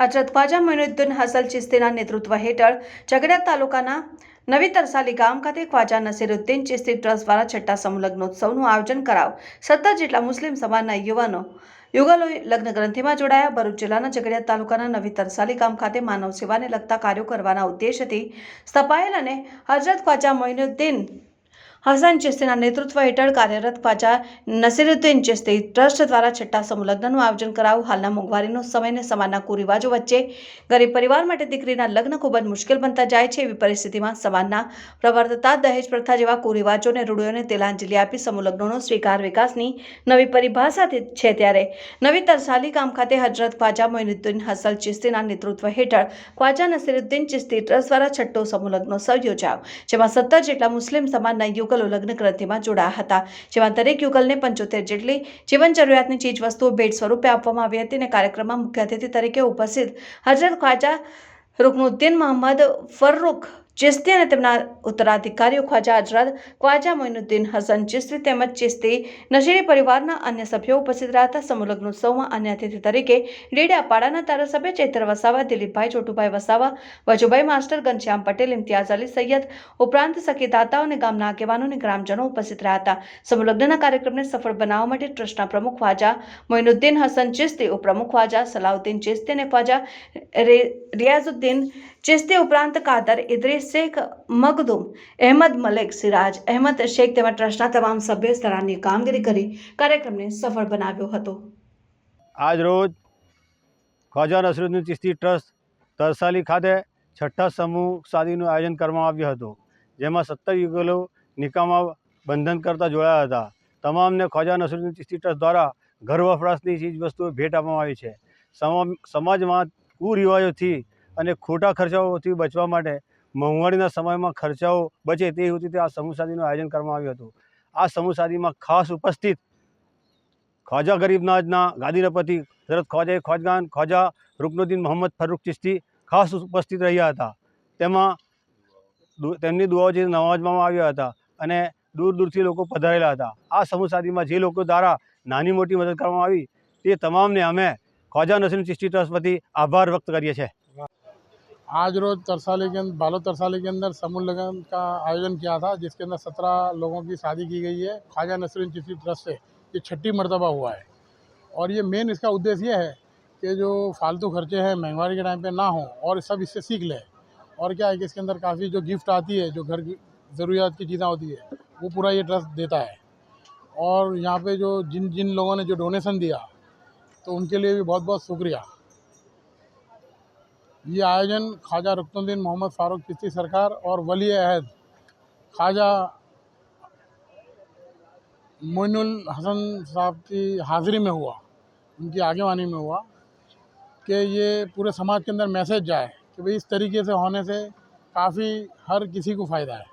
હજરત ખ્વાજા, મોઇનુદ્દીન હસલ ચિસ્તીના નેતૃત્વ હેઠળ ઝઘડિયા તાલુકાના નવી તરસાલી ગામ ખાતે ખ્વાજા નસીરુદ્દીન ચિસ્તી ટ્રસ્ટ દ્વારા છઠ્ઠા સમલગ્નોત્સવનું આયોજન કરાવ સત્તર જેટલા મુસ્લિમ સમાજના યુવાનો યુગલોએ લગ્ન ગ્રંથિમાં જોડાયા. ભરૂચ જિલ્લાના ઝઘડિયા તાલુકાના નવી તરસાલી ગામ ખાતે માનવ સેવાને લગતા કાર્યો કરવાના ઉદ્દેશથી સ્થપાયેલ અને હજરત ખ્વાજા, મોઇનુદ્દીન હસન ચિસ્તીના નેતૃત્વ હેઠળ કાર્યરત ખ્વાજા નસીરુદ્દીન ચિસ્તી ટ્રસ્ટ દ્વારા છઠ્ઠા સમૂહ આયોજન કરાવું હાલના મોંઘવારીનો સમય અને સમાજના કુરિવાજો વચ્ચે ગરીબ પરિવાર માટે દીકરીના લગ્ન ખૂબ જ મુશ્કેલ બનતા જાય છે એવી પરિસ્થિતિમાં સમાજના પ્રવર્તતા દહેજ પ્રથા જેવા કુરિવાજોને રૂઢિઓને તેલાંજલિ આપી સમુલગ્નોનો સ્વીકાર વિકાસની નવી પરિભાષાથી છે ત્યારે નવી તરસાલી ગામ ખાતે હજરત ખ્વાજા મોઇનુદ્દીન હસલ ચિસ્તીના નેતૃત્વ હેઠળ ખ્વાજા નસીરુદ્દીન ચિસ્તી ટ્રસ્ટ દ્વારા છઠ્ઠો સમુલગ્નોત્સવ યોજાયો જેમાં સત્તર જેટલા મુસ્લિમ સમાજના યુગલો લગ્ન ગ્રંથિમાં જોડાયા હતા. જેમાં દરેક યુગલને પંચોતેર જેટલી જીવન જરૂરિયાતની ચીજ વસ્તુઓ ભેટ સ્વરૂપે આપવામાં આવી હતી અને કાર્યક્રમમાં મુખ્ય અતિથિ તરીકે ઉપસ્થિત હજરત ખ્વાજા રુકનુદ્દીન મોહમ્મદ ફર્રુખ ચિસ્તી અને તેમના ઉત્તરાધિકારીઓ ખ્વાજા હજરત ખ્વાજા મોઇનુદ્દીન હસન ચિસ્તી તેમજ ચિસ્તી નશીરી પરિવારના અન્ય સભ્યો ઉપસ્થિત રહ્યા હતા સમૂહ લગ્નોત્સવમાં અન્ય અતિથિ તરીકે ડેડિયાપાડાના ધારાસભ્ય ચૈત્ર વસાવા, દિલીપભાઈ છોટુભાઈ વસાવા, વજુભાઈ માસ્ટર ઘનશ્યામ પટેલ, ઇમ્તિયાઝ અલી સૈયદ ઉપરાંત સખીદાતાઓ અને ગામના આગેવાનો અને ગ્રામજનો ઉપસ્થિત રહ્યા હતા. સમૂહ કાર્યક્રમને સફળ બનાવવા માટે ટ્રસ્ટના પ્રમુખ ખ્વાજા મોઇનુદ્દીન હસન ચિસ્તી, ઉપપ્રમુખ ખ્વાજા સલાઉદ્દીન ચિસ્તી અને ખ્વાજા રિયાઝુદ્દીન ચિસ્તી ઉપરાંત કાદર, ઇદ્રીસ, શેખ મગદુમ, અહેમદ મલેક, સિરાજ અહેમદ, શેખ તેમજ ટ્રસ્ટના તમામ સભ્ય સરાહનીય કામગીરી કરી કાર્યક્રમને સફળ બનાવ્યો હતો. આજ રોજ ખ્વાજા નસરુદ્દીન ચિશ્તી ટ્રસ્ટ તરસાલી ખાતે છઠ્ઠા સમૂહ શાદીનું આયોજન કરવામાં આવ્યું હતું, જેમાં સત્તર યુગલો નિકામાં બંધન કરતા જોડાયા હતા. તમામને ખ્વાજા નસરુદ્દીન ચિશ્તી ટ્રસ્ટ દ્વારા ઘર વપરાશની ચીજ વસ્તુઓ ભેટ આપવામાં આવી છે. સમા- સમાજમાં કુરિવાજોથી અને ખોટા ખર્ચાઓથી બચવા માટે મોંઘવારીના સમયમાં ખર્ચાઓ બચે તે હેતુથી આ સમૂહ શાદીનું આયોજન કરવામાં આવ્યું હતું. આ સમૂહ શાદીમાં ખાસ ઉપસ્થિત ખ્વાજા ગરીબનાજના ગાદીના હજરત ખ્વાજા ખ્વાજગાન ખ્વાજા રૂકનુદ્દીન મોહમ્મદ ફરૂક ચિશ્તી ખાસ ઉપસ્થિત રહ્યા હતા. તેમાં તેમની દુઆઓથી નવાજવામાં આવ્યા હતા અને દૂર દૂરથી લોકો પધારેલા હતા. આ સમૂહ શાદીમાં જે લોકો દ્વારા નાની મોટી મદદ કરવામાં આવી તે તમામને અમે ખ્વાજા નસીમ ચિશ્તી ટ્રસ્ટ વતી આભાર વ્યક્ત કરીએ છીએ. आज रोज तरसाली के बालो तरसाली के अंदर समूह लगन का आयोजन किया था, जिसके अंदर सत्रह लोगों की शादी की गई है, ख्वाजा नसरुद्दीन चिश्ती ट्रस्ट से। ये छठी मरतबा हुआ है। और ये मेन इसका उद्देश्य ये है कि जो फालतू खर्चे हैं, महँगाई के टाइम पे ना हो और सब इससे सीख लें। और क्या है कि इसके अंदर काफ़ी जो गिफ्ट आती है, जो घर की ज़रूरियात की चीज़ें होती है, वो पूरा ये ट्रस्ट देता है। और यहाँ पे जो जिन जिन लोगों ने जो डोनेसन दिया तो उनके लिए भी बहुत बहुत शुक्रिया। ये आयोजन ख्वाजा रुकनुद्दीन मोहम्मद फ़ारूक चिश्ती सरकार और वली अहद ख्वाजा मोइनुल हसन साहब की हाज़िरी में हुआ, उनकी आगेवानी में हुआ कि ये पूरे समाज के अंदर मैसेज जाए कि भाई इस तरीके से होने से काफ़ी हर किसी को फ़ायदा है।